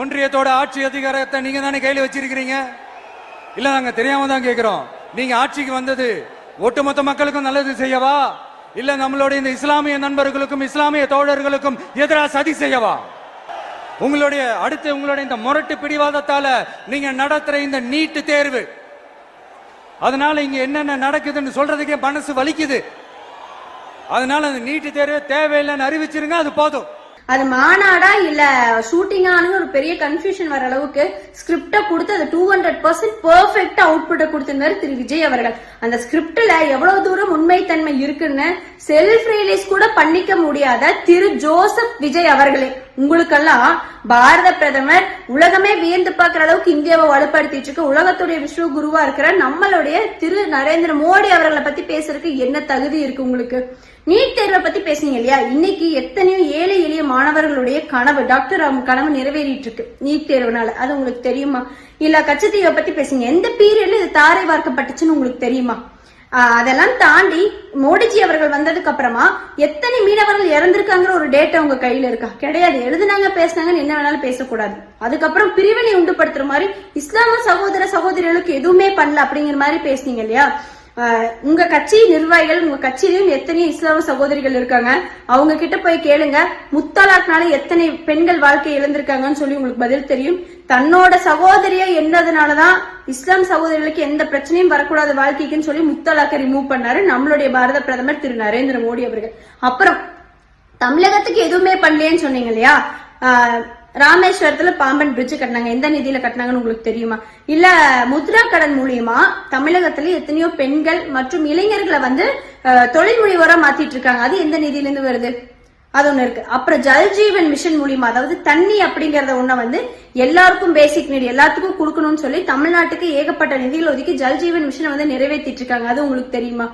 ஒன்றியத்தோட ஆட்சி அதிகாரத்தை நீங்க தானே கையில் வச்சிருக்கிறீங்க? இல்ல நாங்க தெரியாம தான் கேட்கிறோம் நீங்க ஆட்சிக்கு வந்தது ஒட்டுமொத்த மக்களுக்கும் நல்லது செய்யவா? இல்ல நம்மளுடைய இந்த இஸ்லாமிய நண்பர்களுக்கும் இஸ்லாமிய தோழர்களுக்கும் எதிராக சதி செய்யவா? உங்களுடைய அடுத்து உங்களுடைய இந்த முரட்டு பிடிவாதத்தால நீங்க நடத்துற இந்த நீட்டு தேர்வு. அதனால இங்க என்னென்ன நடக்குதுன்னு சொல்றதுக்கே மனசு வலிக்குது. அதனால அந்த நீட்டு தேர்வு தேவையில்லைன்னு அறிவிச்சிருங்க அது போதும். அது மாநாடா இல்ல ஷூட்டிங்கானு ஒரு பெரிய கன்ஃபியூஷன் வர அளவுக்கு ஸ்கிரிப்டை கொடுத்து அது டூ ஹண்ட்ரட் பர்சன்ட் பெர்ஃபெக்டா அவுட்புட்டை கொடுத்திருந்தாரு திரு விஜய் அவர்கள். அந்த ஸ்கிரிப்ட்ல எவ்வளவு தூரம் உண்மைத்தன்மை இருக்குன்னு செல்ஃப் ரியலைஸ் கூட பண்ணிக்க முடியாத திரு ஜோசப் விஜய் அவர்களே. உங்களுக்கெல்லாம் பாரத பிரதமர் உலகமே வியந்து பார்க்குற அளவுக்கு இந்தியாவை வலுப்படுத்திட்டு இருக்கு. உலகத்துடைய விஸ்வ குருவா இருக்கிற நம்மளுடைய திரு நரேந்திர மோடி அவர்களை பத்தி பேசுறதுக்கு என்ன தகுதி இருக்கு உங்களுக்கு? நீட் தேர்வை பத்தி பேசுனீங்க இல்லையா? இன்னைக்கு எத்தனையோ ஏழை எளிய மாணவர்களுடைய கனவு டாக்டர் அவங்க கனவு நிறைவேறிட்டு இருக்கு நீட் தேர்வுனால. அது உங்களுக்கு தெரியுமா? இல்ல கச்சத்தீவை பத்தி பேசுங்க எந்த பீரியட்ல இது தாரை வார்க்கப்பட்டுச்சுன்னு உங்களுக்கு தெரியுமா? அதெல்லாம் தாண்டி மோடிஜி அவர்கள் வந்ததுக்கு அப்புறமா எத்தனை மீனவர்கள் இறந்திருக்காங்கிற ஒரு டேட்டா உங்க கையில இருக்கா? கிடையாது. எழுதுனாங்க பேசுனாங்கன்னு என்ன வேணாலும் பேசக்கூடாது. அதுக்கப்புறம் பிரிவினை உண்டுபடுத்துற மாதிரி இஸ்லாம சகோதர சகோதரிகளுக்கு எதுவுமே பண்ணல அப்படிங்கிற மாதிரி பேசுனீங்க இல்லையா? உங்க கட்சி நிர்வாகிகள் உங்க கட்சியிலும் எத்தனையோ இஸ்லாம சகோதரிகள் இருக்காங்க. அவங்க கிட்ட போய் கேளுங்க. முத்தலாக்னால எத்தனை பெண்கள் வாழ்க்கை இழந்திருக்காங்கன்னு சொல்லி உங்களுக்கு பதில் தெரியும். தன்னோட சகோதரியா என்னதுனாலதான் இஸ்லாம் சகோதரிகளுக்கு எந்த பிரச்சனையும் வரக்கூடாது வாழ்க்கைக்குன்னு சொல்லி முத்தலாக்கை ரிமூவ் பண்ணாரு. நம்மளுடைய பாரத பிரதமர் திரு நரேந்திர மோடி அவர்கள். அப்புறம் தமிழகத்துக்கு எதுவுமே பண்ணலையேன்னு சொன்னீங்க இல்லையா? ராமேஸ்வரத்துல பாம்பன் பிரிட்ஜ் கட்டினாங்க. எந்த நிதியில கட்டினாங்கன்னு உங்களுக்கு தெரியுமா? இல்ல முத்ரா கடன் மூலியமா தமிழகத்துல எத்தனையோ பெண்கள் மற்றும் இளைஞர்களை வந்து ஆஹ், தொழில் முனைவோரா மாத்திட்டு இருக்காங்க. அது எந்த நிதியில இருந்து வருது? அது ஒண்ணு இருக்கு. அப்புறம் ஜல்ஜீவன் மிஷன் மூலியமா அதாவது தண்ணி அப்படிங்கறத ஒண்ண வந்து எல்லாருக்கும் பேசிக் நீடு எல்லாத்துக்கும் கொடுக்கணும்னு சொல்லி தமிழ்நாட்டுக்கு ஏகப்பட்ட நிதிகள் ஒதுக்கி ஜல்ஜீவன் மிஷனை வந்து நிறைவேற்றிட்டு இருக்காங்க. அது உங்களுக்கு தெரியுமா?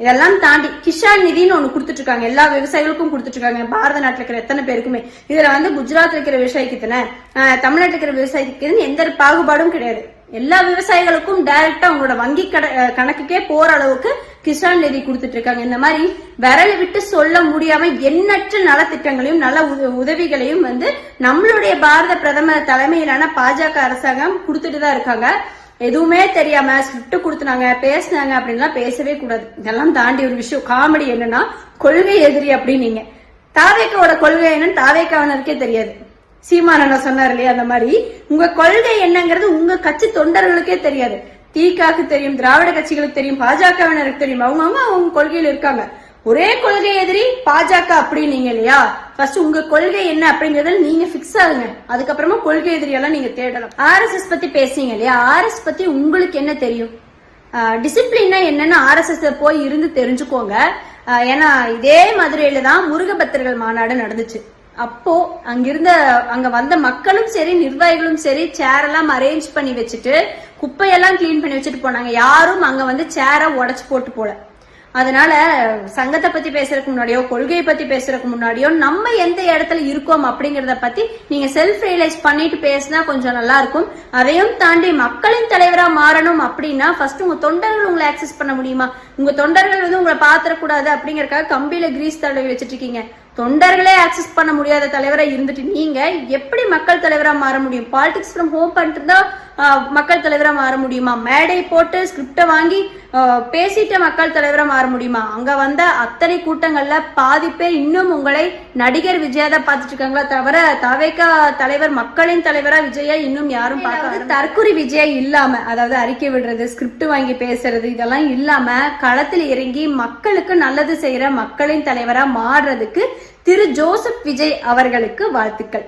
இதெல்லாம் தாண்டி கிஷான் நிதின்னு ஒண்ணு கொடுத்துட்டு இருக்காங்க எல்லா விவசாயிகளுக்கும் கொடுத்துட்டு இருக்காங்க பாரத நாட்டுல இருக்கிற எத்தனை பேருக்குமே. இதுல வந்து குஜராத்தில் இருக்கிற விவசாயிக்கு இத்தனை ஆஹ், இருக்கிற விவசாயிக்கு எந்த பாகுபாடும் கிடையாது. எல்லா விவசாயிகளுக்கும் டைரக்டா உங்களோட வங்கி கணக்குக்கே போற அளவுக்கு கிசான் நிதி கொடுத்துட்டு இருக்காங்க இந்த மாதிரி விரல விட்டு சொல்ல முடியாம எண்ணற்ற நலத்திட்டங்களையும் நல உதவிகளையும் வந்து நம்மளுடைய பாரத பிரதமர் தலைமையிலான பாஜக அரசாங்கம் கொடுத்துட்டு தான் இருக்காங்க. எதுவுமே தெரியாம ஸ்கிரிப்ட் கொடுத்துனாங்க பேசுனாங்க அப்படின்லாம் பேசவே கூடாது. இதெல்லாம் தாண்டி ஒரு விஷயம். காமெடி என்னன்னா கொள்கை எதிரி அப்படின்னீங்க. தாவேக்காவோட கொள்கை என்னன்னு தாவேக்காவனருக்கே தெரியாது. சீமானண்ணா சொன்னார் இல்லையா அந்த மாதிரி. உங்க கொள்கை என்னங்கிறது உங்க கட்சி தொண்டர்களுக்கே தெரியாது. தீகாக்கு தெரியும் திராவிட கட்சிகளுக்கு தெரியும் பாஜகவினருக்கு தெரியும். அவங்க அவங்க அவங்க கொள்கையில இருக்காங்க. ஒரே கொள்கை எதிரி பாஜக அப்படின்னீங்க இல்லையா? ஃபர்ஸ்ட் உங்க கொள்கை என்ன அப்படிங்கறத நீங்க பிக்ஸ் ஆகுங்க அதுக்கப்புறமா கொள்கை எதிரியெல்லாம் நீங்க தேடலாம் ஆர்எஸ்எஸ் பத்தி பேசுனீங்க இல்லையா? ஆர்எஸ் பத்தி உங்களுக்கு என்ன தெரியும்? டிசிப்ளின்னா என்னன்னு ஆர்எஸ்எஸ் போய் இருந்து தெரிஞ்சுக்கோங்க. ஏன்னா இதே மதுரையில தான் முருகபக்தர்கள் மாநாடு நடந்துச்சு. அப்போ அங்கிருந்த அங்க வந்த மக்களும் சரி நிர்வாகிகளும் சரி சேர் எல்லாம் அரேஞ்ச் பண்ணி வச்சுட்டு குப்பையெல்லாம் க்ளீன் பண்ணி வச்சுட்டு போனாங்க. யாரும் அங்க வந்து சேரை உடச்சு போட்டு போல. அதனால சங்கத்தை பத்தி பேசுறதுக்கு முன்னாடியோ கொள்கையை பத்தி பேசுறதுக்கு முன்னாடியோ நம்ம எந்த இடத்துல இருக்கோம் அப்படிங்கறத பத்தி நீங்க செல்ஃப் ரியலைஸ் பண்ணிட்டு பேசினா கொஞ்சம் நல்லா இருக்கும். அதையும் தாண்டி மக்களின் தலைவரா மாறணும் அப்படின்னா ஃபர்ஸ்ட் உங்க தொண்டர்கள் உங்களை ஆக்சஸ் பண்ண முடியுமா? உங்க தொண்டர்கள் வந்து உங்களை பாத்திரக்கூடாது அப்படிங்கறதுக்காக கம்பியில கிரீஸ் தடவி வச்சிட்டு இருக்கீங்க. தொண்டர்களே ஆக்சஸ் பண்ண முடியாத தலைவரா இருந்துட்டு நீங்க எப்படி மக்கள் தலைவரா மாற முடியும்? பாலிடிக்ஸ் ஃப்ரம் ஹோம் பண்ணிட்டு மக்கள் தலைவரா மாற முடியுமா? மேடை போட்டு ஸ்கிரிப்ட வாங்கி பேசிட்ட மக்கள் தலைவரா மாற முடியுமா? அங்க வந்த அத்தனை கூட்டங்கள்ல பாதி பேர் இன்னும் உங்களை நடிகர் விஜயா தான் பார்த்துட்டு இருக்காங்களா தவிர தவேகா தலைவர் மக்களின் தலைவரா விஜயா இன்னும் யாரும் பார்க்க தற்குறி விஜயா இல்லாம அதாவது அறிக்கை விடுறது ஸ்கிரிப்ட் வாங்கி பேசுறது இதெல்லாம் இல்லாம களத்தில் இறங்கி மக்களுக்கு நல்லது செய்யற மக்களின் தலைவரா மாறுறதுக்கு திரு ஜோசப் விஜய் அவர்களுக்கு வாழ்த்துக்கள்.